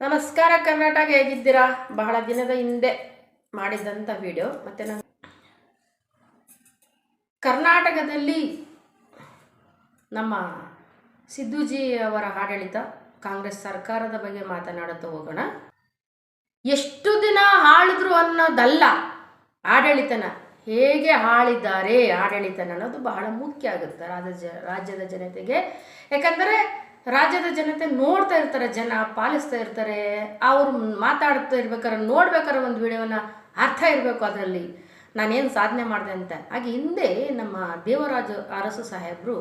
ನಮಸ್ಕಾರ, ಕರ್ನಾಟಕ ಹೇಗಿದ್ದೀರಾ? ಬಹಳ ದಿನದ ಹಿಂದೆ ಮಾಡಿದಂಥ ವಿಡಿಯೋ ಮತ್ತೆ ನಾನು ಕರ್ನಾಟಕದಲ್ಲಿ ನಮ್ಮ ಸಿದ್ದುಜಿ ಅವರ ಆಡಳಿತ ಕಾಂಗ್ರೆಸ್ ಸರ್ಕಾರದ ಬಗ್ಗೆ ಮಾತನಾಡುತ್ತಾ ಹೋಗೋಣ. ಎಷ್ಟು ದಿನ ಆಳಿದ್ರು ಅನ್ನೋದಲ್ಲ ಆಡಳಿತನ. ಹೇಗೆ ಆಳಿದ್ದಾರೆ ಆಡಳಿತನ ಅನ್ನೋದು ಬಹಳ ಮುಖ್ಯ ಆಗುತ್ತೆ. ರಾಜ್ಯ ರಾಜ್ಯದ ಜನತೆಗೆ. ಯಾಕಂದರೆ ರಾಜ್ಯದ ಜನತೆ ನೋಡ್ತಾ ಇರ್ತಾರೆ, ಜನ ಪಾಲಿಸ್ತಾ ಇರ್ತಾರೆ, ಅವ್ರು ಮಾತಾಡ್ತಾ ಇರ್ಬೇಕಾದ್ರೆ ನೋಡ್ಬೇಕಾದ್ರೆ ಒಂದು ವಿಡಿಯೋನ ಅರ್ಥ ಇರಬೇಕು ಅದರಲ್ಲಿ. ನಾನೇನು ಸಾಧನೆ ಮಾಡಿದೆ ಅಂತ. ಹಾಗೆ ಹಿಂದೆ ನಮ್ಮ ದೇವರಾಜ ಅರಸು ಸಾಹೇಬರು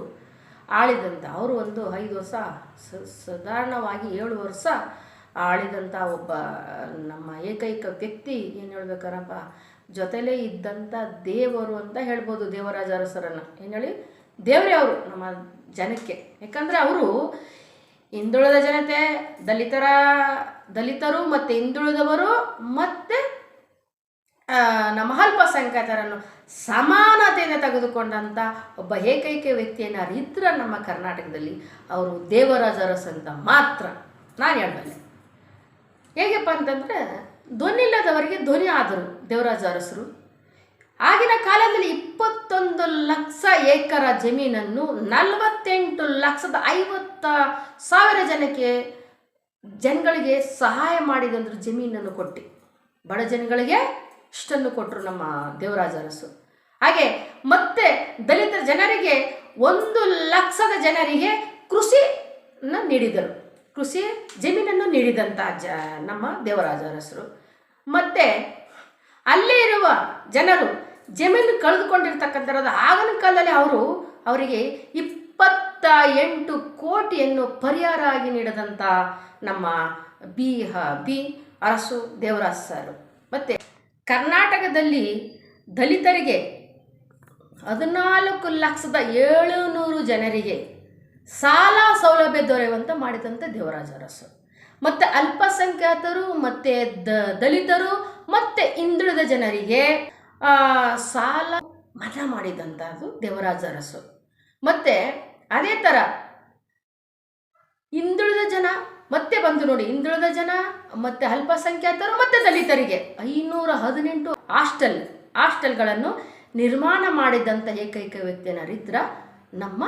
ಆಳಿದಂಥ ಅವರು ಒಂದು ಐದು ವರ್ಷ ಸಾಧಾರಣವಾಗಿ ಏಳು ವರ್ಷ ಆಳಿದಂಥ ಒಬ್ಬ ನಮ್ಮ ಏಕೈಕ ವ್ಯಕ್ತಿ, ಏನು ಹೇಳ್ಬೇಕಾರಪ್ಪ, ಜೊತೆಲೇ ಇದ್ದಂಥ ದೇವರು ಅಂತ ಹೇಳ್ಬೋದು ದೇವರಾಜ ಅರಸರನ್ನು. ಏನು ಹೇಳಿ? ದೇವರೇ ಅವರು ನಮ್ಮ ಜನಕ್ಕೆ. ಯಾಕಂದರೆ ಅವರು ಹಿಂದುಳಿದ ಜನತೆ, ದಲಿತರ, ದಲಿತರು ಮತ್ತು ಹಿಂದುಳಿದವರು ಮತ್ತು ನಮ್ಮ ಅಲ್ಪಸಂಖ್ಯಾತರನ್ನು ಸಮಾನತೆಯಿಂದ ತೆಗೆದುಕೊಂಡಂಥ ಒಬ್ಬ ಏಕೈಕ ವ್ಯಕ್ತಿಯನ್ನು ಅರಿತ್ರ ನಮ್ಮ ಕರ್ನಾಟಕದಲ್ಲಿ ಅವರು ದೇವರಾಜ ಅಂತ ಮಾತ್ರ. ನಾನು ಹೇಳಬಲ್ಲೆ. ಹೇಗಪ್ಪ ಅಂತಂದರೆ ಧ್ವನಿ ಇಲ್ಲದವರಿಗೆ ಧ್ವನಿ ಆದರು ದೇವರಾಜ ಅರಸರು ಆಗಿನ ಕಾಲದಲ್ಲಿ ಇಪ್ಪತ್ತೊಂದು ಲಕ್ಷ ಏಕರ ಜಮೀನನ್ನು ನಲವತ್ತೆಂಟು ಲಕ್ಷದ ಐವತ್ತ ಸಾವಿರ ಜನಕ್ಕೆ ಜನಗಳಿಗೆ ಸಹಾಯ ಮಾಡಿದಂದ್ರು ಜಮೀನನ್ನು ಕೊಟ್ಟು. ಬಡ ಜನಗಳಿಗೆ ಇಷ್ಟನ್ನು ಕೊಟ್ಟರು ನಮ್ಮ ದೇವರಾಜ ಅರಸು. ಹಾಗೆ ಮತ್ತೆ ದಲಿತ ಜನರಿಗೆ ಒಂದು ಲಕ್ಷದ ಜನರಿಗೆ ಕೃಷಿನ ನೀಡಿದರು. ಕೃಷಿ ಜಮೀನನ್ನು ನೀಡಿದಂಥ ಜ ನಮ್ಮ ದೇವರಾಜ ಅರಸರು. ಮತ್ತು ಅಲ್ಲೇ ಇರುವ ಜನರು ಜಮೀನು ಕಳೆದುಕೊಂಡಿರ್ತಕ್ಕಂಥದ್ದು ಆಗಿನ ಕಾಲದಲ್ಲಿ ಅವರು ಅವರಿಗೆ ಇಪ್ಪತ್ತ ಎಂಟು ಕೋಟಿಯನ್ನು ಪರಿಹಾರ ಆಗಿ ನೀಡಿದಂಥ ನಮ್ಮ ಬಿ ಹ, ಬಿ ಅರಸು ದೇವರಾಜ್ ಸರ್. ಮತ್ತು ಕರ್ನಾಟಕದಲ್ಲಿ ದಲಿತರಿಗೆ ಹದಿನಾಲ್ಕು ಲಕ್ಷದ ಏಳುನೂರು ಜನರಿಗೆ ಸಾಲ ಸೌಲಭ್ಯ ದೊರೆಯುವಂತೆ ಮಾಡಿದಂಥ ದೇವರಾಜ ಅರಸು. ಮತ್ತು ಅಲ್ಪಸಂಖ್ಯಾತರು, ಮತ್ತು ದ, ದಲಿತರು, ಮತ್ತು ಹಿಂದುಳಿದ ಜನರಿಗೆ ಸಾಲ ಮನ್ನಾ ಮಾಡಿದಂಥದ್ದು ದೇವರಾಜ ಅರಸು. ಮತ್ತು ಅದೇ ಥರ ಹಿಂದುಳಿದ ಜನ ಮತ್ತೆ ಬಂದು ನೋಡಿ, ಹಿಂದುಳಿದ ಜನ ಮತ್ತೆ ಅಲ್ಪಸಂಖ್ಯಾತರು ಮತ್ತೆ ದಲಿತರಿಗೆ. ಐನೂರ ಹದಿನೆಂಟು ಹಾಸ್ಟೆಲ್, ಹಾಸ್ಟೆಲ್ಗಳನ್ನು ನಿರ್ಮಾಣ ಮಾಡಿದಂಥ ಏಕೈಕ ವ್ಯಕ್ತಿ ನರಿದ್ರ ನಮ್ಮ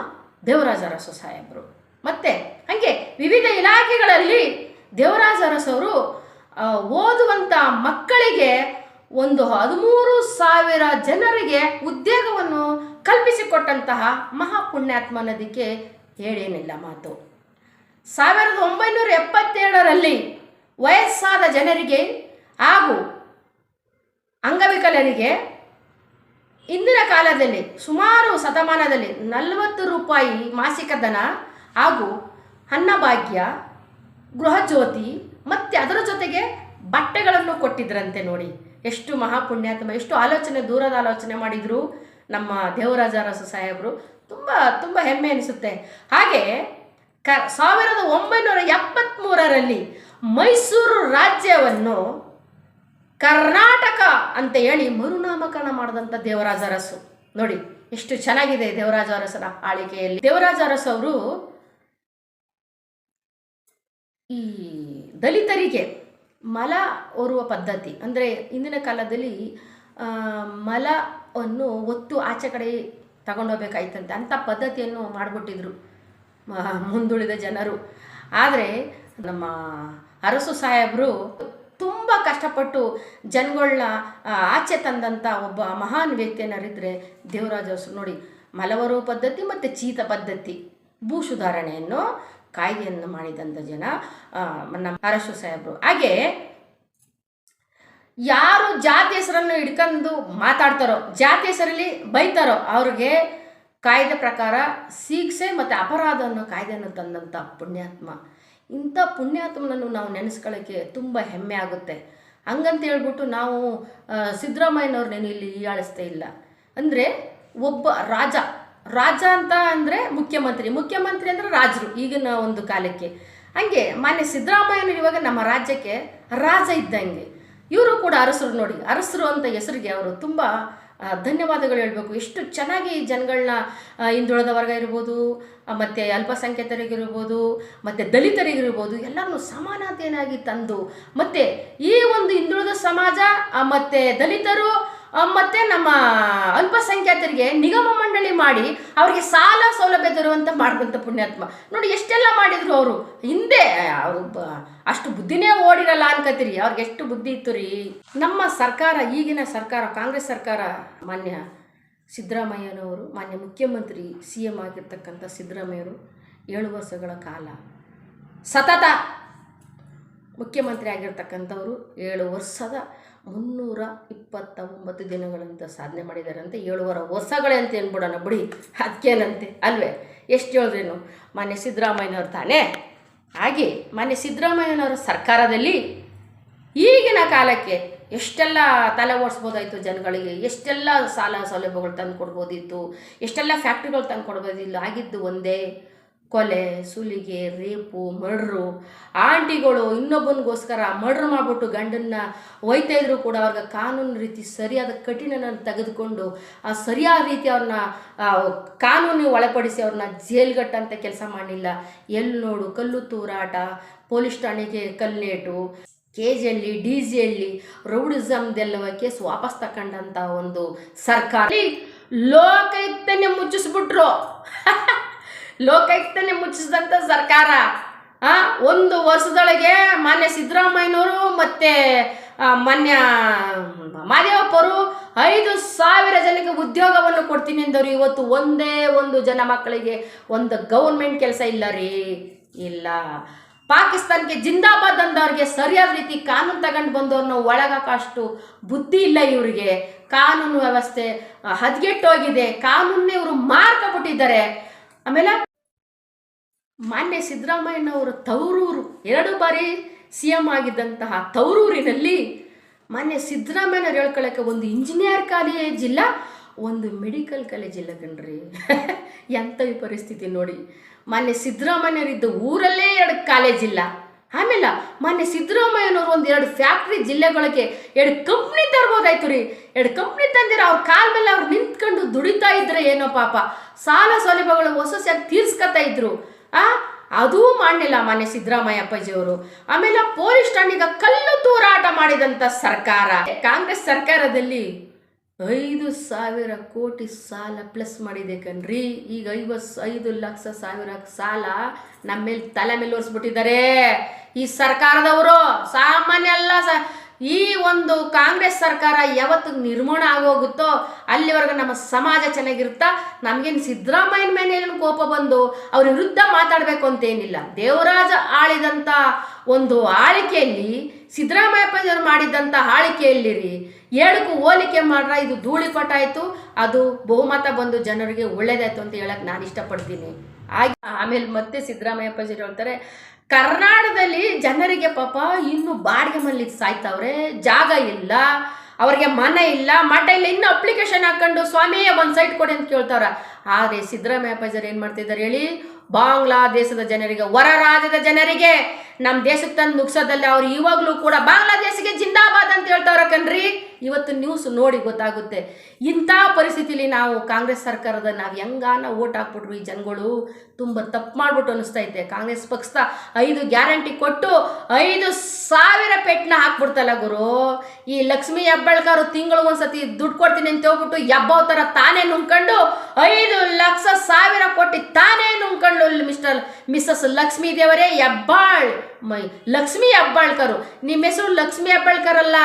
ದೇವರಾಜ ಅರಸು ಸಾಹೇಬರು. ಮತ್ತೆ ಹಾಗೆ ವಿವಿಧ ಇಲಾಖೆಗಳಲ್ಲಿ ದೇವರಾಜ ಅರಸವರು ಓದುವಂಥ ಮಕ್ಕಳಿಗೆ ಒಂದು ಹದಿಮೂರು ಸಾವಿರ ಜನರಿಗೆ ಉದ್ಯೋಗವನ್ನು ಕಲ್ಪಿಸಿಕೊಟ್ಟಂತಹ ಮಹಾಪುಣ್ಯಾತ್ಮನದಕ್ಕೆ ಹೇಳೇನಿಲ್ಲ ಮಾತು. ಸಾವಿರದ ಒಂಬೈನೂರ ಎಪ್ಪತ್ತೇಳರಲ್ಲಿ ವಯಸ್ಸಾದ ಜನರಿಗೆ ಹಾಗೂ ಅಂಗವಿಕಲರಿಗೆ ಇಂದಿನ ಕಾಲದಲ್ಲಿ ಸುಮಾರು ಶತಮಾನದಲ್ಲಿ ನಲವತ್ತು ರೂಪಾಯಿ ಮಾಸಿಕ ದನ ಹಾಗೂ ಅನ್ನಭಾಗ್ಯ ಗೃಹಜ್ಯೋತಿ ಮತ್ತು ಅದರ ಜೊತೆಗೆ ಬಟ್ಟೆಗಳನ್ನು ಕೊಟ್ಟಿದ್ರಂತೆ ನೋಡಿ. ಎಷ್ಟು ಮಹಾಪುಣ್ಯಾತ್ಮ, ಎಷ್ಟು ಆಲೋಚನೆ, ದೂರದ ಆಲೋಚನೆ ಮಾಡಿದರು. ನಮ್ಮ ದೇವರಾಜ ಅರಸು ಸಾಹೇಬರು ತುಂಬ ತುಂಬ ಹೆಮ್ಮೆ ಅನಿಸುತ್ತೆ. ಹಾಗೆ ಕ ಸಾವಿರದ ಒಂಬೈನೂರ ಎಪ್ಪತ್ತ್ಮೂರರಲ್ಲಿ ಮೈಸೂರು ರಾಜ್ಯವನ್ನು ಕರ್ನಾಟಕ ಅಂತ ಹೇಳಿ ಮರುನಾಮಕರಣ ಮಾಡಿದಂಥ ದೇವರಾಜ ಅರಸು ನೋಡಿ ಎಷ್ಟು ಚೆನ್ನಾಗಿದೆ ದೇವರಾಜ ಅರಸನ ಆಳಿಕೆಯಲ್ಲಿ ದೇವರಾಜ ಅವರು ಈ ದಲಿತರಿಗೆ ಮಲ ಓರುವ ಪದ್ಧತಿ ಅಂದರೆ ಇಂದಿನ ಕಾಲದಲ್ಲಿ ಆ, ಮಲವನ್ನು ಒತ್ತು ಆಚೆ ಕಡೆ ತಗೊಂಡೋಗ್ಬೇಕಾಯ್ತಂತೆ ಅಂಥ ಪದ್ಧತಿಯನ್ನು ಮಾಡಿಬಿಟ್ಟಿದ್ರು ಮುಂದುಳಿದ ಜನರು. ಆದರೆ ನಮ್ಮ ಅರಸು ಸಾಹೇಬರು ತುಂಬ ಕಷ್ಟಪಟ್ಟು ಜನಗಳನ್ನ ಆಚೆ ತಂದಂಥ ಒಬ್ಬ ಮಹಾನ್ ವ್ಯಕ್ತಿಯನ್ನರಿದ್ರೆ ದೇವರಾಜ ಅರಸು ನೋಡಿ, ಮಲವರು ಪದ್ಧತಿ ಮತ್ತು ಚೀತ ಪದ್ಧತಿ ಭೂ ಸುಧಾರಣೆಯನ್ನು ಕಾಯ್ದೆಯನ್ನು ಮಾಡಿದಂಥ ಜನ ನಮ್ಮ ಅರಸು ಸಾಹೇಬರು. ಹಾಗೆ ಯಾರು ಜಾತಿ ಹೆಸರನ್ನು ಹಿಡ್ಕೊಂಡು ಮಾತಾಡ್ತಾರೋ, ಜಾತಿ ಹೆಸರಲ್ಲಿ ಬೈತಾರೋ, ಅವ್ರಿಗೆ ಕಾಯ್ದೆ ಪ್ರಕಾರ ಶಿಕ್ಷೆ ಮತ್ತು ಅಪರಾಧ ಅನ್ನೋ ಕಾಯ್ದೆಯನ್ನು ತಂದಂಥ ಪುಣ್ಯಾತ್ಮ. ಇಂಥ ಪುಣ್ಯಾತ್ಮನನ್ನು ನಾವು ನೆನೆಸ್ಕೊಳ್ಳೋಕ್ಕೆ ತುಂಬ ಹೆಮ್ಮೆ ಆಗುತ್ತೆ. ಹಂಗಂತ ಹೇಳ್ಬಿಟ್ಟು ನಾವು ಸಿದ್ದರಾಮಯ್ಯನವ್ರನ್ನ ಸಿದ್ದರಾಮಯ್ಯನವ್ರನ್ನೇನು ಇಲ್ಲಿ ಹೀಯಾಳಿಸ್ತೇ ಇಲ್ಲ. ಅಂದರೆ ಒಬ್ಬ ರಾಜ. ರಾಜ ಅಂತ ಅಂದರೆ ಮುಖ್ಯಮಂತ್ರಿ. ಮುಖ್ಯಮಂತ್ರಿ ಅಂದರೆ ರಾಜರು ಈಗಿನ ಒಂದು ಕಾಲಕ್ಕೆ. ಹಂಗೆ ಮಾನ್ಯ ಸಿದ್ದರಾಮಯ್ಯನವರು ಇವಾಗ ನಮ್ಮ ರಾಜ್ಯಕ್ಕೆ ರಾಜ ಇದ್ದಂಗೆ. ಇವರು ಕೂಡ ಅರಸರು ನೋಡಿ. ಅರಸರು ಅಂತ ಹೆಸರಿಗೆ ಅವರು ತುಂಬ ಧನ್ಯವಾದಗಳು ಹೇಳಬೇಕು. ಎಷ್ಟು ಚೆನ್ನಾಗಿ ಜನಗಳನ್ನ ಹಿಂದುಳಿದ ವರ್ಗ ಇರ್ಬೋದು ಮತ್ತು ಅಲ್ಪಸಂಖ್ಯಾತರಿಗಿರ್ಬೋದು, ಮತ್ತು ದಲಿತರಿಗಿರ್ಬೋದು ಎಲ್ಲರನ್ನೂ ಸಮಾನತೆಯನ್ನಾಗಿ ತಂದು, ಮತ್ತು ಈ ಒಂದು ಹಿಂದುಳಿದ ಸಮಾಜ ಮತ್ತು ದಲಿತರು ಮತ್ತೆ ನಮ್ಮ ಅಲ್ಪಸಂಖ್ಯಾತರಿಗೆ ನಿಗಮ ಮಂಡಳಿ ಮಾಡಿ ಅವರಿಗೆ ಸಾಲ ಸೌಲಭ್ಯ ತರುವಂತ ಮಾಡುವಂಥ ಪುಣ್ಯಾತ್ಮ. ನೋಡಿ, ಎಷ್ಟೆಲ್ಲ ಮಾಡಿದ್ರು ಅವರು? ಹಿಂದೆ ಅವರು ಅಷ್ಟು ಬುದ್ಧಿನೇ ಓಡಿರಲ್ಲ ಅನ್ಕತ್ತೀರಿ. ಅವ್ರಿಗೆ ಎಷ್ಟು ಬುದ್ಧಿ ಇತ್ತು ರೀ. ನಮ್ಮ ಸರ್ಕಾರ, ಈಗಿನ ಸರ್ಕಾರ, ಕಾಂಗ್ರೆಸ್ ಸರ್ಕಾರ, ಮಾನ್ಯ ಸಿದ್ದರಾಮಯ್ಯನವರು, ಮಾನ್ಯ ಮುಖ್ಯಮಂತ್ರಿ, ಸಿ ಎಂ ಆಗಿರ್ತಕ್ಕಂಥ ಸಿದ್ದರಾಮಯ್ಯರು, ಏಳು ವರ್ಷಗಳ ಕಾಲ ಸತತ ಮುಖ್ಯಮಂತ್ರಿ ಆಗಿರ್ತಕ್ಕಂಥವರು ಏಳು ವರ್ಷದ ಮುನ್ನೂರ ಇಪ್ಪತ್ತ ಒಂಬತ್ತು ದಿನಗಳಂತ ಸಾಧನೆ ಮಾಡಿದ್ದಾರೆ ಅಂತ ಏಳುವರೆ ವರ್ಷಗಳೇ ಅಂತ ಏನ್ಬಿಡೋಣ ಬಿಡಿ. ಅದಕ್ಕೇನಂತೆ ಅಲ್ವೇ? ಎಷ್ಟು ಹೇಳಿದ್ರೇನು ಮಾನ್ಯ ಸಿದ್ದರಾಮಯ್ಯನವ್ರು ತಾನೇ? ಹಾಗೆ ಮಾನ್ಯ ಸಿದ್ದರಾಮಯ್ಯನವರ ಸರ್ಕಾರದಲ್ಲಿ ಈಗಿನ ಕಾಲಕ್ಕೆ ಎಷ್ಟೆಲ್ಲ ತಲೆ ಓಡಿಸ್ಬೋದಾಯಿತು ಜನಗಳಿಗೆ? ಎಷ್ಟೆಲ್ಲ ಸಾಲ ಸೌಲಭ್ಯಗಳು ತಂದು ಕೊಡ್ಬೋದಿತ್ತು ಎಷ್ಟೆಲ್ಲ ಫ್ಯಾಕ್ಟ್ರಿಗಳು ತಂದು ಕೊಡ್ಬೋದಿಲ್ಲ ಆಗಿದ್ದು ಒಂದೇ ಕೊಲೆ, ಸುಲಿಗೆ, ರೇಪು ಮರ್ಡ್ರು ಆಂಟಿಗಳು ಇನ್ನೊಬ್ಬನಿಗೋಸ್ಕರ ಮರ್ಡ್ರ್ ಮಾಡಿಬಿಟ್ಟು ಗಂಡನ್ನ ಒಯ್ತಾ ಇದ್ರು ಕೂಡ ಅವ್ರಿಗೆ ಕಾನೂನು ರೀತಿ ಸರಿಯಾದ ಕಠಿಣನ ತೆಗೆದುಕೊಂಡು ಆ ಸರಿಯಾದ ರೀತಿ ಅವ್ರನ್ನ ಕಾನೂನಿಗೆ ಒಳಪಡಿಸಿ ಅವ್ರನ್ನ ಜೈಲ್ಗಟ್ಟಂತ ಕೆಲಸ ಮಾಡಲಿಲ್ಲ ಎಲ್ಲಿ ನೋಡು, ಕಲ್ಲು ತೂರಾಟ, ಪೊಲೀಸ್ ಠಾಣೆಗೆ ಕಲ್ಲೇಟು ಕೆ ಜಿಯಲ್ಲಿ ಡಿ ಜಿಯಲ್ಲಿ ರೌಡಿಸಮ್ದೆಲ್ಲವ ಕೇಸ್ ವಾಪಸ್ ತಕೊಂಡಂತ ಒಂದು ಸರ್ಕಾರ. ಲೋಕಯುಕ್ತನೇ ಮುಚ್ಚಿಸ್ಬಿಟ್ರು. ಲೋಕಾಯುಕ್ತನೇ ಮುಚ್ಚಿಸಿದಂಥ ಸರ್ಕಾರ. ಆ, ಒಂದು ವರ್ಷದೊಳಗೆ ಮಾನ್ಯ ಸಿದ್ದರಾಮಯ್ಯನವರು ಮತ್ತೆ ಮಾನ್ಯ, ಮಾದೇವಪ್ಪರು ಐದು ಸಾವಿರ ಜನಕ್ಕೆ ಉದ್ಯೋಗವನ್ನು ಕೊಡ್ತೀನಿ ಎಂದವರು ಇವತ್ತು ಒಂದೇ ಒಂದು ಜನ ಮಕ್ಕಳಿಗೆ ಒಂದು ಗೌರ್ಮೆಂಟ್ ಕೆಲಸ ಇಲ್ಲ ರೀ. ಇಲ್ಲ. ಪಾಕಿಸ್ತಾನಕ್ಕೆ ಜಿಂದಾಬಾದ್ ಅಂದವ್ರಿಗೆ ಸರಿಯಾದ ರೀತಿ ಕಾನೂನು ತಗೊಂಡು ಬಂದವ್ರನ್ನ ಒಳಗಾಕಷ್ಟು ಬುದ್ಧಿ ಇಲ್ಲ ಇವರಿಗೆ. ಕಾನೂನು ವ್ಯವಸ್ಥೆ ಹದಗೆಟ್ಟೋಗಿದೆ. ಕಾನೂನೇ ಇವರು ಮಾರ್ಕೊಬಿಟ್ಟಿದ್ದಾರೆ. ಆಮೇಲೆ ಮಾನ್ಯ ಸಿದ್ದರಾಮಯ್ಯನವರು ತವರೂರು, ಎರಡು ಬಾರಿ ಸಿ ಎಂ ಆಗಿದ್ದಂತಹ ತವರೂರಿನಲ್ಲಿ ಮಾನ್ಯ ಸಿದ್ದರಾಮಯ್ಯನವ್ರು ಹೇಳ್ಕೊಳ್ಳೋಕೆ ಒಂದು ಇಂಜಿನಿಯರ್ ಕಾಲೇಜ್ ಇಲ್ಲ ಒಂದು ಮೆಡಿಕಲ್ ಕಾಲೇಜ್ ಇಲ್ಲ ಕಣ್ರಿ. ಎಂಥ ಈ ಪರಿಸ್ಥಿತಿ ನೋಡಿ. ಮಾನ್ಯ ಸಿದ್ದರಾಮಯ್ಯನವರಿದ್ದ ಊರಲ್ಲೇ ಎರಡು ಕಾಲೇಜ್ ಇಲ್ಲ. ಆಮೇಲೆ ಮಾನ್ಯ ಸಿದ್ದರಾಮಯ್ಯನವರು ಒಂದು ಎರಡು ಫ್ಯಾಕ್ಟ್ರಿ ಜಿಲ್ಲೆಗಳಿಗೆ ಎರಡು ಕಂಪ್ನಿ ತರ್ಬೋದಾಯ್ತು ರೀ. ಎರಡು ಕಂಪ್ನಿ ತಂದಿರ ಅವ್ರ ಕಾಲ ಮೇಲೆ ಅವ್ರು ನಿಂತ್ಕೊಂಡು ದುಡಿತಾ ಇದ್ರೆ ಏನೋ ಪಾಪ. ಸಾಲ ಸೌಲಭ್ಯಗಳು ಹೊಸ ಹೊಸ ತೀರ್ಸ್ಕೊತಾ ಇದ್ರು. ಆ? ಅದೂ ಮಾಡಲಿಲ್ಲ ಮಾನ್ಯ ಸಿದ್ದರಾಮಯ್ಯ ಅಪ್ಪಾಜಿಯವರು. ಆಮೇಲೆ ಪೊಲೀಸ್ ಠಾಣೆಗೆ ಕಲ್ಲು ತೂರಾಟ ಮಾಡಿದಂಥ ಸರ್ಕಾರ. ಕಾಂಗ್ರೆಸ್ ಸರ್ಕಾರದಲ್ಲಿ ಐದು ಸಾವಿರ ಕೋಟಿ ಸಾಲ ಪ್ಲಸ್ ಮಾಡಿದೆ ಕಣ್ರಿ. ಈಗ ಐವತ್ತು ಐದು ಲಕ್ಷ ಸಾವಿರ ಸಾಲ ನಮ್ಮ ಮೇಲೆ ತಲೆ ಮೇಲೆ ಒರೆಸ್ಬಿಟ್ಟಿದ್ದಾರೆ. ಈ ಸರ್ಕಾರದವರು ಸಾಮಾನ್ಯ ಎಲ್ಲ ಈ ಒಂದು ಕಾಂಗ್ರೆಸ್ ಸರ್ಕಾರ ಯಾವತ್ತು ನಿರ್ಮಾಣ ಆಗೋಗುತ್ತೋ ಅಲ್ಲಿವರೆಗೂ ನಮ್ಮ ಸಮಾಜ ಚೆನ್ನಾಗಿರುತ್ತಾ? ನಮಗೇನು ಸಿದ್ದರಾಮಯ್ಯನ ಮೇಲೆ ಏನು ಕೋಪ ಬಂದು ಅವ್ರ ವಿರುದ್ಧ ಮಾತಾಡಬೇಕು ಅಂತೇನಿಲ್ಲ ದೇವರಾಜ ಆಳಿದಂಥ ಒಂದು ಆಳಿಕೆಯಲ್ಲಿ ಸಿದ್ದರಾಮಯ್ಯಪ್ಪನವರು ಮಾಡಿದ್ದಂಥ ಆಳಿಕೆಯಲ್ಲಿ ರೀ ಏಳಕ್ಕೂ ಹೋಲಿಕೆ ಮಾಡ್ರ ಇದು ಧೂಳಿಪಟ ಅದು ಬಹುಮತ ಬಂದು ಜನರಿಗೆ ಒಳ್ಳೇದಾಯ್ತು ಅಂತ ಹೇಳಕ್ಕೆ ನಾನು ಇಷ್ಟಪಡ್ತೀನಿ. ಆಗ ಆಮೇಲೆ ಮತ್ತೆ ಸಿದ್ದರಾಮಯ್ಯಪ್ಪಾಜಿ ಹೇಳ್ತಾರೆ ಕರ್ನಾಟಕದಲ್ಲಿ ಜನರಿಗೆ ಪಾಪ ಇನ್ನು ಬಾಡಿಗೆ ಮಲ್ಲಿ ಸಾಯ್ತವ್ರೆ, ಜಾಗ ಇಲ್ಲ, ಅವರಿಗೆ ಮನೆ ಇಲ್ಲ, ಮಠ ಇಲ್ಲ, ಇನ್ನು ಅಪ್ಲಿಕೇಶನ್ ಹಾಕೊಂಡು ಸ್ವಾಮಿಯೇ ಒಂದು ಸೈಟ್ ಕೊಡಿ ಅಂತ ಕೇಳ್ತಾವ್ರೆ. ಆದರೆ ಸಿದ್ದರಾಮಯ್ಯ ಪೈಜರ್ ಏನು ಮಾಡ್ತಿದ್ದಾರೆ ಹೇಳಿ? ಬಾಂಗ್ಲಾದೇಶದ ಜನರಿಗೆ, ಹೊರ ರಾಜ್ಯದ ಜನರಿಗೆ ನಮ್ಮ ದೇಶಕ್ಕೆ ತಂದು ನುಗ್ಸೋದಲ್ಲಿ ಅವ್ರು ಇವಾಗಲೂ ಕೂಡ ಬಾಂಗ್ಲಾದೇಶಿಗೆ ಜಿಂದಾಬಾದ್ ಅಂತ ಹೇಳ್ತಾವ್ರ ಕಣ್ರಿ. ಇವತ್ತು ನ್ಯೂಸ್ ನೋಡಿ ಗೊತ್ತಾಗುತ್ತೆ. ಇಂಥ ಪರಿಸ್ಥಿತಿಲಿ ನಾವು ಕಾಂಗ್ರೆಸ್ ಸರ್ಕಾರದ ನಾವು ಹೆಂಗಾನ ಓಟ್ ಹಾಕ್ಬಿಟ್ರು ಈ ಜನಗಳು? ತುಂಬ ತಪ್ಪು ಮಾಡ್ಬಿಟ್ಟು ಅನಿಸ್ತೈತೆ. ಕಾಂಗ್ರೆಸ್ ಪಕ್ಷದ ಐದು ಗ್ಯಾರಂಟಿ ಕೊಟ್ಟು ಐದು ಸಾವಿರ ಪೆಟ್ನ ಹಾಕ್ಬಿಡ್ತಲ್ಲ ಗುರು. ಈ ಲಕ್ಷ್ಮೀ ಹೆಬ್ಬಾಳ್ಕರ್ ತಿಂಗಳಿಗೊಂದ್ಸತಿ ದುಡ್ಡು ಕೊಡ್ತೀನಿ ಅಂತ ಹೋಗ್ಬಿಟ್ಟು ಎಬ್ಬವ ಥರ ತಾನೇ ನುಂಗ್ಕೊಂಡು ಐದು ಲಕ್ಷ ಸಾವಿರ ಕೊಟ್ಟು ತಾನೇ ನುಂಗ್ಕೊಂಡು ಮಿಸ್ಟರ್, ಮಿಸ್ಸಸ್ ಲಕ್ಷ್ಮೀ ದೇವರೇ ಹೆಬ್ಬಾಳ್. ಮೈ. ಲಕ್ಷ್ಮಿ ಹೆಬ್ಬಾಳ್ಕರು. ನಿಮ್ಮ ಹೆಸರು ಲಕ್ಷ್ಮಿ ಹೆಬ್ಬಾಳ್ಕರ್ ಅಲ್ಲ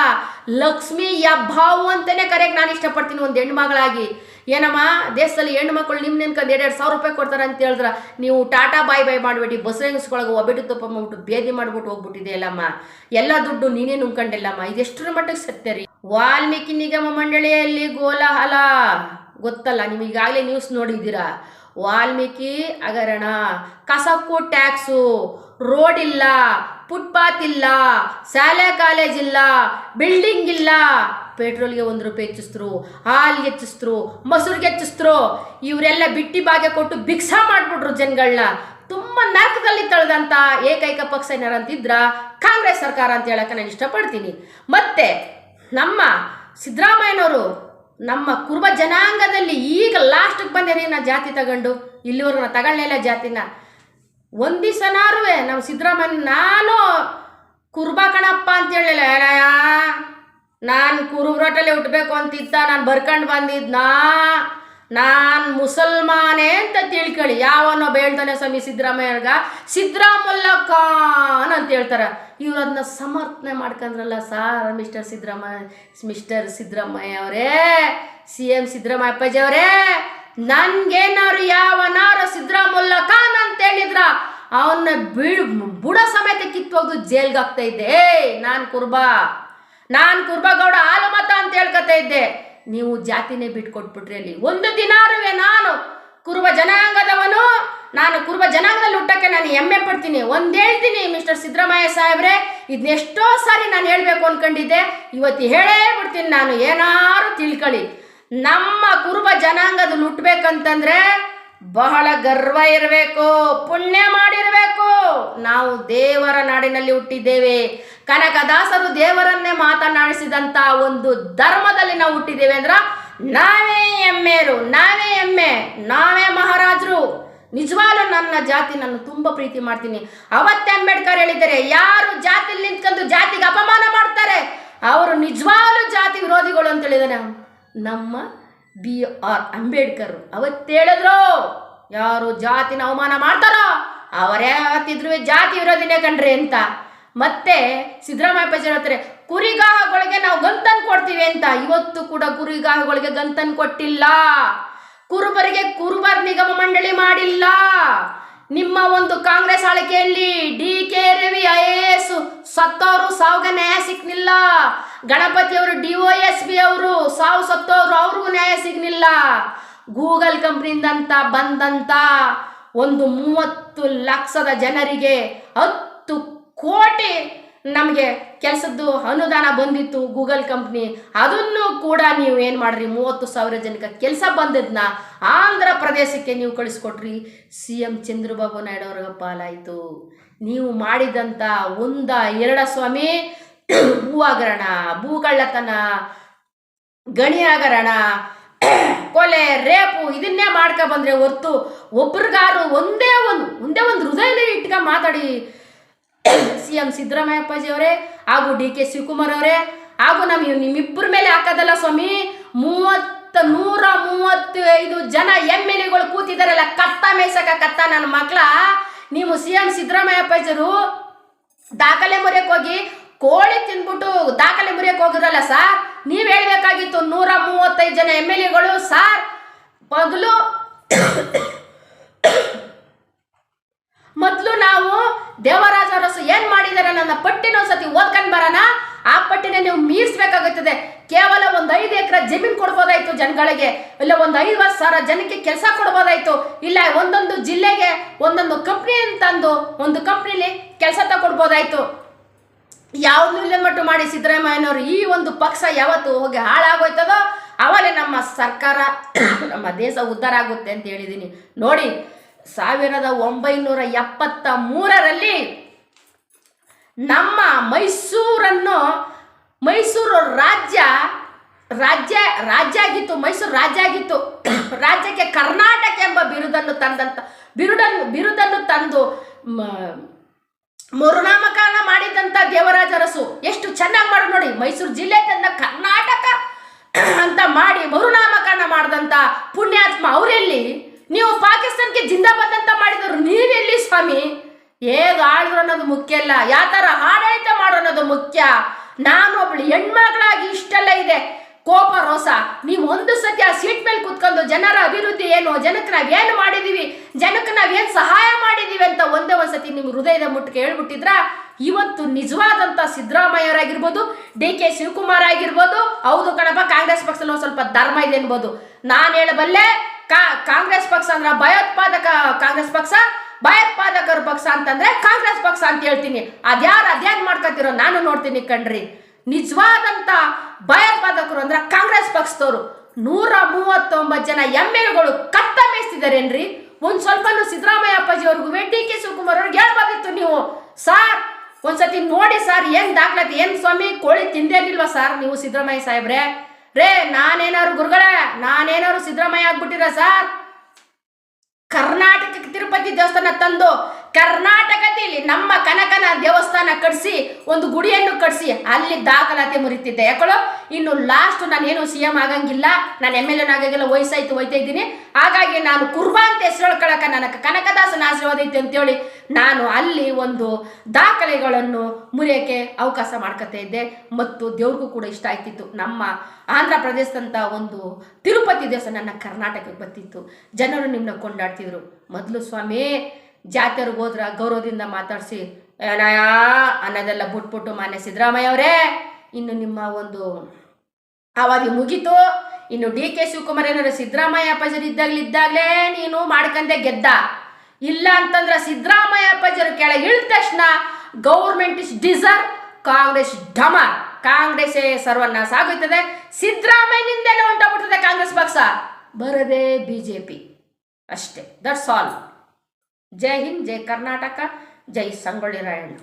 ಲಕ್ಷ್ಮೀ ಹೆಬ್ಬಾವು ಅಂತಾನೆ ಕರೆಯಕ್ಕೆ ನಾನು ಇಷ್ಟಪಡ್ತೀನಿ ಒಂದು ಹೆಣ್ಮಗಳಾಗಿ ಏನಮ್ಮ, ದೇಶದಲ್ಲಿ ಹೆಣ್ಣು ಮಕ್ಕಳು ನಿಮ್ಮ ನೆನ್ಕೊಂಡು ಎರಡೆರಡು ಸಾವಿರ ರೂಪಾಯಿ ಕೊಡ್ತಾರೆ ಅಂತ ಹೇಳಿದ್ರ, ನೀವು ಟಾಟಾ ಬಾಯ್ ಬಾಯ್ ಮಾಡಿಬಿಟ್ಟು ಬಸ್ ಹೆಂಗಸ್ಕೊಳಗೆ ಒಬ್ಬಟ್ಟು ತುಪ್ಪ ಮಾಡ್ಬಿಟ್ಟು ಬೇದಿ ಮಾಡ್ಬಿಟ್ಟು ಹೋಗ್ಬಿಟ್ಟಿದೆಯಲ್ಲಮ್ಮ ಎಲ್ಲ ದುಡ್ಡು ನೀನೇ ನುಂಗ್ಕೊಂಡಿಲ್ಲಮ್ಮ. ಇದೆಷ್ಟರ ಮಟ್ಟಿಗೆ ಸತ್ಯ ರೀ? ವಾಲ್ಮೀಕಿ ನಿಗಮ ಮಂಡಳಿಯಲ್ಲಿ ಗೋಲಾಹಲ. ಗೊತ್ತಲ್ಲ, ನಿಮಗೆ ಈಗಾಗಲೇ ನ್ಯೂಸ್ ನೋಡಿದ್ದೀರಾ? ವಾಲ್ಮೀಕಿ ಹಗರಣ. ಕಸಕ್ಕೂ ಟ್ಯಾಕ್ಸು, ರೋಡ್ ಇಲ್ಲ, ಫುಟ್ಪಾತ್ ಇಲ್ಲ, ಶಾಲೆ ಕಾಲೇಜ್ ಇಲ್ಲ, ಬಿಲ್ಡಿಂಗ್ ಇಲ್ಲ. ಪೆಟ್ರೋಲ್ಗೆ ಒಂದು ರೂಪಾಯಿ ಹೆಚ್ಚಿಸ್ರು, ಹಾಲ್ಗೆ ಹೆಚ್ಚಿಸ್ರು, ಮೊಸರಿಗೆ ಹೆಚ್ಚಿಸ್ರು. ಇವರೆಲ್ಲ ಬಿಟ್ಟಿ ಭಾಗ್ಯ ಕೊಟ್ಟು ಭಿಕ್ಷ ಮಾಡಿಬಿಟ್ರು ಜನಗಳನ್ನ ತುಂಬ ನರಕದಲ್ಲಿ ತಳೆದಂಥ ಏಕೈಕ ಪಕ್ಷ ಏನಾರ ಅಂತಿದ್ರ ಕಾಂಗ್ರೆಸ್ ಸರ್ಕಾರ ಅಂತ ಹೇಳಕ್ಕೆ ನಾನು ಇಷ್ಟಪಡ್ತೀನಿ. ಮತ್ತೆ ನಮ್ಮ ಸಿದ್ದರಾಮಯ್ಯನವರು ನಮ್ಮ ಕುರುಬ ಜನಾಂಗದಲ್ಲಿ ಈಗ ಲಾಸ್ಟಿಗೆ ಬಂದೇನೆ ನಾ ಜಾತಿ ತಗೊಂಡು, ಇಲ್ಲಿವರೆಗೂ ನಾ ತಗೊಳ್ಳಲಿಲ್ಲ ಜಾತಿನ. ಒಂದಿಸನಾರು ನಮ್ಮ ಸಿದ್ದರಾಮಯ್ಯ ನಾನು ಕುರುಬ ಕಣಪ್ಪ ಅಂತ ಹೇಳಲಿಲ್ಲ. ನಾನು ಕುರುಬ್ರೊಟ್ಟಲ್ಲಿ ಹುಟ್ಟಬೇಕು ಅಂತಿದ್ದ, ನಾನು ಬರ್ಕೊಂಡು ಬಂದಿದ್ನಾ? ನಾನು ಮುಸಲ್ಮಾನೇ ಅಂತ ತಿಳ್ಕೊಳ್ಳಿ ಯಾವನೋ ಬೇಳ್ತಾನೆ ಸ್ವಾಮಿ ಸಿದ್ದರಾಮಯ್ಯರ್ಗ ಸಿದ್ದರಾಮಲ್ಲ ಖಾನ್ ಅಂತ ಹೇಳ್ತಾರೆ. ಇವ್ರು ಅದನ್ನ ಸಮರ್ಥನೆ ಮಾಡ್ಕೊಂಡ್ರಲ್ಲ sir mister Siddaramaiah mister Siddaramaiah ಅವರೇ ಸಿ ಎಂ ಸಿದ್ದರಾಮಯ್ಯ ಅಪ್ಪಾಜಿ ಅವರೇ ನನ್ಗೇನಾರು ಯಾವನಾರು ಸಿದ್ದರಾಮುಲ್ಲ ಅಂತ ಹೇಳಿದ್ರ ಅವನ್ನ ಬೀಳ್ ಬುಡ ಸಮೇತ ಕಿತ್ತೋಗ್ದು ಜೈಲ್ಗೆ ಆಗ್ತಾ ಇದ್ದೆ. ಏಯ್, ನಾನು ಕುರ್ಬಾ. ನಾನು ಕುರ್ಬಗೌಡ ಹಾಲು ಮತ ಅಂತ ಹೇಳ್ಕೊತಾ ಇದ್ದೆ. ನೀವು ಜಾತಿನೇ ಬಿಟ್ಕೊಟ್ಬಿಟ್ರಿ ಅಲ್ಲಿ. ಒಂದು ದಿನಾರುವೆ ನಾನು ಕುರುಬ ಜನಾಂಗದವನು, ನಾನು ಕುರುಬ ಜನಾಂಗದಲ್ಲಿ ಹುಟ್ಟಕ್ಕೆ ನಾನು ಹೆಮ್ಮೆ ಪಡ್ತೀನಿ. ಒಂದು ಹೇಳ್ತೀನಿ ಮಿಸ್ಟರ್ ಸಿದ್ದರಾಮಯ್ಯ ಸಾಹೇಬ್ರೆ ಇದನ್ನೆಷ್ಟೋ ಸಾರಿ ನಾನು ಹೇಳಬೇಕು ಅನ್ಕೊಂಡಿದ್ದೆ, ಇವತ್ತು ಹೇಳೇ ಬಿಡ್ತೀನಿ ನಾನು, ಏನಾರು ತಿಳ್ಕೊಳ್ಳಿ. ನಮ್ಮ ಕುರುಬ ಜನಾಂಗದಲ್ಲಿ ಹುಟ್ಟಬೇಕಂತಂದ್ರೆ ಬಹಳ ಗರ್ವ ಇರಬೇಕು, ಪುಣ್ಯ ಮಾಡಿರಬೇಕು. ನಾವು ದೇವರ ನಾಡಿನಲ್ಲಿ ಹುಟ್ಟಿದ್ದೇವೆ. ಕನಕದಾಸರು ದೇವರನ್ನೇ ಮಾತನಾಡಿಸಿದಂತ ಒಂದು ಧರ್ಮದಲ್ಲಿ ನಾವು ಹುಟ್ಟಿದ್ದೇವೆ ಅಂದ್ರ ನಾವೇ ಎಮ್ಮೆರು ನಾವೇ ಎಮ್ಮೆ ನಾವೇ ಮಹಾರಾಜರು. ನಿಜವಾಗ್ಲೂ ನನ್ನ ಜಾತಿ ನಾನು ತುಂಬ ಪ್ರೀತಿ ಮಾಡ್ತೀನಿ. ಅವತ್ತೇ ಅಂಬೇಡ್ಕರ್ ಹೇಳಿದ್ದಾರೆ, ಯಾರು ಜಾತಿಲಿ ನಿಂತ್ಕೊಂಡು ಜಾತಿಗೆ ಅಪಮಾನ ಮಾಡ್ತಾರೆ, ಅವರು ನಿಜವಾಗ್ಲೂ ಜಾತಿ ವಿರೋಧಿಗಳು ಅಂತ ಹೇಳಿದಾರೆ ನಮ್ಮ ಬಿ ಆರ್ ಅಂಬೇಡ್ಕರ್ ಅವತ್ತೇಳಿದ್ರು ಯಾರು ಜಾತಿನ ಅವಮಾನ ಮಾಡ್ತಾರೋ, ಅವರೇ ಅವತ್ತಿದ್ರು ಜಾತಿ ವಿರೋಧಿನೇ ಕಣ್ರಿ ಅಂತ. ಮತ್ತೆ ಸಿದ್ದರಾಮಯ್ಯ ಪೇಜರ್ ಹೇಳ್ತಾರೆ? ಕುರಿಗಾಹಗಳಿಗೆ ನಾವು ಗಂತನ್ ಕೊಡ್ತೀವಿ ಅಂತ. ಇವತ್ತು ಕೂಡ ಕುರಿಗಾಹಗಳಿಗೆ ಗಂತನ್ ಕೊಟ್ಟಿಲ್ಲ. ಕುರುಬರಿಗೆ ಕುರುಬರ್ ನಿಗಮ ಮಂಡಳಿ ಮಾಡಿಲ್ಲ. ನಿಮ್ಮ ಒಂದು Congress ಆಳಿಕೆಯಲ್ಲಿ D K Ravi, I A S ಸತ್ತವರು ಸಾವಿಗೆ ನ್ಯಾಯ ಸಿಗ್ಲಿಲ್ಲ ಗಣಪತಿಯವರು, ಡಿ ಒ ಎಸ್ ಬಿ ಅವರು ಸಾವು ಸತ್ತವರು ಅವ್ರಿಗೂ ನ್ಯಾಯ ಸಿಗ್ಲಿಲ್ಲ ಗೂಗಲ್ ಕಂಪ್ನಿಯಿಂದಂತ ಬಂದಂತ ಒಂದು ಮೂವತ್ತು ಲಕ್ಷದ ಜನರಿಗೆ ಹತ್ತು ಕೋಟಿ ನಮಗೆ ಕೆಲಸದ್ದು ಅನುದಾನ ಬಂದಿತ್ತು ಗೂಗಲ್ ಕಂಪ್ನಿ. ಅದನ್ನು ಕೂಡ ನೀವು ಏನು ಮಾಡ್ರಿ? ಮೂವತ್ತು ಸಾವಿರ ಜನಕ್ಕೆ ಕೆಲಸ ಬಂದದ್ನ ಆಂಧ್ರ ಪ್ರದೇಶಕ್ಕೆ ನೀವು ಕಳಿಸ್ಕೊಟ್ರಿ. ಸಿ ಎಂ ಚಂದ್ರಬಾಬು ನಾಯ್ಡು ಅವ್ರಿಗೆ ಪಾಲಾಯಿತು. ನೀವು ಮಾಡಿದಂಥ ಒಂದ ಎರಡ ಸ್ವಾಮಿ ಭೂ ಹಗರಣ, ಭೂಗಳ್ಳತನ, ಗಣಿ ಹಗರಣ, ಕೊಲೆ, ರೇಪು ಇದನ್ನೇ ಮಾಡ್ಕೊ ಬಂದ್ರೆ ಹೊರ್ತು ಒಬ್ರಿಗಾರು ಒಂದೇ ಒಂದು ಒಂದೇ ಒಂದು ಹೃದಯದಲ್ಲಿ ಇಟ್ಕೊಂಡು ಮಾತಾಡಿ. ಸಿ ಎಂ ಸಿದ್ದರಾಮಯ್ಯಪ್ಪಾಜಿ ಅವರೇ, ಹಾಗೂ ಡಿ ಕೆ ಶಿವಕುಮಾರ್ ಅವರೇ, ಹಾಗೂ ನಮ್ಮ ನಿಮ್ಮಿಬ್ಬರ ಮೇಲೆ ಹಾಕೋದಲ್ಲ ಸ್ವಾಮಿ, ಮೂವತ್ತ ನೂರ ಮೂವತ್ತೈದು ಜನ ಎಂ ಎಲ್ ಎಗಳು ಕೂತಿದಾರಲ್ಲ ಕತ್ತ ಮೇಯ್ಸಕ ಕತ್ತ ನನ್ನ ಮಕ್ಕಳ ನೀವು ಸಿ ಎಂ ಸಿದ್ದರಾಮಯ್ಯ ಅಪ್ಪಾಜಿರು ದಾಖಲೆ ಮುರಿಯಕ್ಕೆ ಹೋಗಿ, ಕೋಳಿ ತಿಂದ್ಬಿಟ್ಟು ದಾಖಲೆ ಮುರಿಯಕ್ಕೆ ಹೋಗಿದ್ರಲ್ಲ ಸರ್, ನೀವು ಹೇಳಬೇಕಾಗಿತ್ತು ನೂರ ಮೂವತ್ತೈದು ಜನ ಎಂ ಎಲ್ ಎಗಳು, ಸರ್, ಮೊದಲು ಮೊದಲು ನಾವು ದೇವರಾಜ ಅರಸು ಏನ್ ಮಾಡಿದಾರೆ ನನ್ನ ಪಟ್ಟಿನ ಒಂದ್ಸತಿ ಓದ್ಕೊಂಡ್ ಬರೋಣ. ಆ ಪಟ್ಟಿನ ನೀವು ಮೀರಿಸಬೇಕಾಗುತ್ತದೆ. ಕೇವಲ ಒಂದು ಐದು ಎಕರೆ ಜಮೀನು ಕೊಡ್ಬೋದಾಯ್ತು ಜನಗಳಿಗೆ. ಇಲ್ಲ ಒಂದು ಐವತ್ತು ಸಾವಿರ ಜನಕ್ಕೆ ಕೆಲಸ ಕೊಡ್ಬೋದಾಯ್ತು. ಇಲ್ಲ ಒಂದೊಂದು ಜಿಲ್ಲೆಗೆ ಒಂದೊಂದು ಕಂಪ್ನಿ ಅಂತಂದು ಒಂದು ಕಂಪ್ನಿಲಿ ಕೆಲಸ ತಗೊಡ್ಬೋದಾಯ್ತು. ಯಾವ್ದು ಇಲ್ಲ ಮಟ್ಟು ಮಾಡಿ ಸಿದ್ದರಾಮಯ್ಯನವರು ಈ ಒಂದು ಪಕ್ಷ ಯಾವತ್ತು ಹೋಗಿ ಹಾಳಾಗೋಯ್ತದೋ ಅವಲೇ ನಮ್ಮ ಸರ್ಕಾರ, ನಮ್ಮ ದೇಶ ಉದ್ಧಾರ ಆಗುತ್ತೆ ಅಂತ ಹೇಳಿದ್ದೀನಿ ನೋಡಿ ಸಾವಿರದ ಒಂಬೈನೂರ ಎಪ್ಪತ್ತ ಮೂರರಲ್ಲಿ ನಮ್ಮ ಮೈಸೂರನ್ನು ಮೈಸೂರು ರಾಜ್ಯ ರಾಜ್ಯ ರಾಜ್ಯ ಆಗಿತ್ತು ಮೈಸೂರು ರಾಜ್ಯ ಆಗಿತ್ತು ರಾಜ್ಯಕ್ಕೆ ಕರ್ನಾಟಕ ಎಂಬ ಬಿರುದನ್ನು ತಂದಂತ ಬಿರುದನ್ನು ಬಿರುದನ್ನು ತಂದು ಮರುನಾಮಕರಣ ಮಾಡಿದಂತ ದೇವರಾಜ ಅರಸು ಎಷ್ಟು ಚೆನ್ನಾಗಿ ಮಾಡಿ ನೋಡಿ. ಮೈಸೂರು ಜಿಲ್ಲೆ ತನ್ನ ಕರ್ನಾಟಕ ಅಂತ ಮಾಡಿ ಮರುನಾಮಕರಣ ಮಾಡಿದಂತ ಪುಣ್ಯಾತ್ಮ ಅವರೆಲ್ಲಿ? ನೀವು ಪಾಕಿಸ್ತಾನಕ್ಕೆ ಜಿಂದಾಬಾದ್ ಅಂತ ಮಾಡಿದವರು ನೀವೆಲ್ಲಿ ಸ್ವಾಮಿ? ಹೇಗೆ ಆಳಿದ್ರು ಅನ್ನೋದು ಮುಖ್ಯ ಅಲ್ಲ. ಯಾವ ಥರ ಆಡಳಿತ ಮಾಡೋ ಅನ್ನೋದು ಮುಖ್ಯ. ನಾನು ಒಬ್ಳು ಹೆಣ್ಮಗಳಾಗಿ ಇಷ್ಟೆಲ್ಲ ಇದೆ. ಕೋಪ, ರೋಸ. ನೀವು ಒಂದು ಸತಿ ಆ ಸೀಟ್ ಮೇಲೆ ಕುತ್ಕೊಂಡು ಜನರ ಅಭಿವೃದ್ಧಿ ಏನು, ಜನಕ್ಕೆ ನಾವೇನು ಮಾಡಿದೀವಿ, ಜನಕ್ಕೆ ನಾವೇನು ಸಹಾಯ ಮಾಡಿದೀವಿ ಅಂತ ಒಂದೇ ಸತಿ ನಿಮ್ಮ ಹೃದಯದ ಮುಟ್ಟಿಗೆ ಹೇಳ್ಬಿಟ್ಟಿದ್ರ, ಇವತ್ತು ನಿಜವಾದಂಥ ಸಿದ್ದರಾಮಯ್ಯರಾಗಿರ್ಬೋದು ಡಿ ಕೆ ಶಿವಕುಮಾರ್ ಆಗಿರ್ಬೋದು, ಹೌದು ಕಣಪ್ಪ, ಕಾಂಗ್ರೆಸ್ ಪಕ್ಷದಲ್ಲಿ ಒಂದು ಸ್ವಲ್ಪ ಧರ್ಮ ಇದೆ ಅನ್ಬೋದು. ನಾನು ಹೇಳಬಲ್ಲೆ ಕಾಂಗ್ರೆಸ್ ಪಕ್ಷ ಅಂದ್ರೆ ಭಯೋತ್ಪಾದಕ ಕಾಂಗ್ರೆಸ್ ಪಕ್ಷ, ಭಯೋತ್ಪಾದಕರ ಪಕ್ಷ ಅಂತಂದ್ರೆ ಕಾಂಗ್ರೆಸ್ ಪಕ್ಷ ಅಂತ ಹೇಳ್ತೀನಿ. ಅದ್ಯಾರು ಅದ್ಯಾನ್ ಮಾಡ್ಕೊತಿರೋ ನಾನು ನೋಡ್ತೀನಿ ಕಣ್ರಿ. ನಿಜವಾದಂತ ಭಯೋತ್ಪಾದಕರು ಅಂದ್ರೆ ಕಾಂಗ್ರೆಸ್ ಪಕ್ಷದವರು. ನೂರ ಮೂವತ್ತೊಂಬತ್ತು ಜನ ಎಂ ಎಲ್ಗಳು ಕತ್ತ ಮೇಯಿಸ್ತಿದಾರೇನ್ರಿ ಒಂದ್ ಸ್ವಲ್ಪ ಸಿದ್ದರಾಮಯ್ಯ ಅಪ್ಪಾಜಿ ಅವ್ರಿಗೂ ಡಿ, ಕೆ, ಶಿವಕುಮಾರ್ ಅವ್ರಿಗೆ ಹೇಳ್ಬೋದಿತ್ತು ನೀವು. ಸಾರ್, ಒಂದ್ಸತಿ ನೋಡಿ ಸರ್, ಏನ್ ದಾಖಲಾತಿ, ಏನ್ ಸ್ವಾಮಿ ಕೋಳಿ ತಿಂದೇನಿಲ್ವಾ ಸರ್ ನೀವು ಸಿದ್ದರಾಮಯ್ಯ ಸಾಹೇಬ್ರೆ? ರೇ ನಾನೇನಾದ್ರು ಗುರುಗಳೇ ನಾನೇನಾರು ಸಿದ್ದರಾಮಯ್ಯ ಆಗ್ಬಿಟ್ಟಿರ ಸರ್? ಕರ್ನಾಟಕಕ್ಕೆ ತಿರುಪತಿ ದೇವಸ್ಥಾನ ತಂದು ಕರ್ನಾಟಕದಲ್ಲಿ ನಮ್ಮ ಕನಕನ ದೇವಸ್ಥಾನ ಕಟ್ಸಿ, ಒಂದು ಗುಡಿಯನ್ನು ಕಟ್ಸಿ, ಅಲ್ಲಿ ದಾಖಲಾತಿ ಮುರಿತಿದ್ದೆ. ಯಾಕಳು? ಇನ್ನು ಲಾಸ್ಟ್ ನಾನೇನು ಸಿ ಎಂ ಆಗಂಗಿಲ್ಲ, ನಾನು ಎಂ ಎಲ್ ಎನ್ ಆಗಂಗಿಲ್ಲ ವಯಸ್ಸಾಯ್ತು ಹೋಯ್ತಾ ಇದ್ದೀನಿ. ಹಾಗಾಗಿ ನಾನು ಕುರ್ಬಾ ಅಂತ ಹೆಸರುಳ್ಕೊಳಕ ನನಗೆ ಕನಕದಾಸನ ಆಶೀರ್ವಾದ ಐತೆ ಅಂತೇಳಿ ನಾನು ಅಲ್ಲಿ ಒಂದು ದಾಖಲೆಗಳನ್ನು ಮುರಿಯೋಕ್ಕೆ ಅವಕಾಶ ಮಾಡ್ಕೊತಾ ಇದ್ದೆ. ಮತ್ತು ದೇವ್ರಿಗೂ ಕೂಡ ಇಷ್ಟ ಆಯ್ತಿತ್ತು ನಮ್ಮ ಆಂಧ್ರ ಪ್ರದೇಶದಂಥ ಒಂದು ತಿರುಪತಿ ದೇವಸ್ಥಾನ ನನ್ನ ಕರ್ನಾಟಕಕ್ಕೆ ಬರ್ತಿತ್ತು. ಜನರು ನಿಮ್ಮನ್ನ ಕೊಂಡಾಡ್ತಿದ್ರು. ಮೊದಲು ಸ್ವಾಮಿ ಜಾತ್ರೆಗೆ ಹೋದ್ರ ಗೌರವದಿಂದ ಮಾತಾಡಿಸಿ ಏನಾಯ ಅನ್ನೋದೆಲ್ಲ ಬಿಟ್ಬಿಟ್ಟು ಮಾನ್ಯ ಸಿದ್ದರಾಮಯ್ಯ ಅವರೇ, ಇನ್ನು ನಿಮ್ಮ ಒಂದು ಅವಧಿ ಮುಗೀತು. ಇನ್ನು ಡಿ ಕೆ ಶಿವಕುಮಾರ್ ಏನಾದ್ರು ಸಿದ್ದರಾಮಯ್ಯ ಅಪ್ಪಾಜರು ಇದ್ದಾಗ್ಲೇ ನೀನು ಮಾಡ್ಕಂದೆ ಗೆದ್ದ. ಇಲ್ಲ ಅಂತಂದ್ರೆ ಸಿದ್ದರಾಮಯ್ಯ ಅಪ್ಪಾಜರು ಕೆಳಗೆ ಇಳಿದ ತಕ್ಷಣ ಗೌರ್ಮೆಂಟ್ ಇಸ್ ಡಿಸರ್ ಕಾಂಗ್ರೆಸ್ ಡಮರ್ ಕಾಂಗ್ರೆಸ್ ಸರ್ವನಾಶ ಆಗುತ್ತದೆ ಸಿದ್ದರಾಮಯ್ಯನಿಂದಲೇ ಉಂಟಾಗ್ಬಿಡ್ತದೆ ಕಾಂಗ್ರೆಸ್ ಪಕ್ಷ. ಬರದೇ ಬಿ ಜೆ ಪಿ ಅಷ್ಟೇ ದಟ್ಸ್ ಆಲ್ ಜೈ ಹಿಂದ್ ಜೈ ಕರ್ನಾಟಕ ಜೈ ಸಂಗೊಳ್ಳಿ ರಾಯಣ್ಣ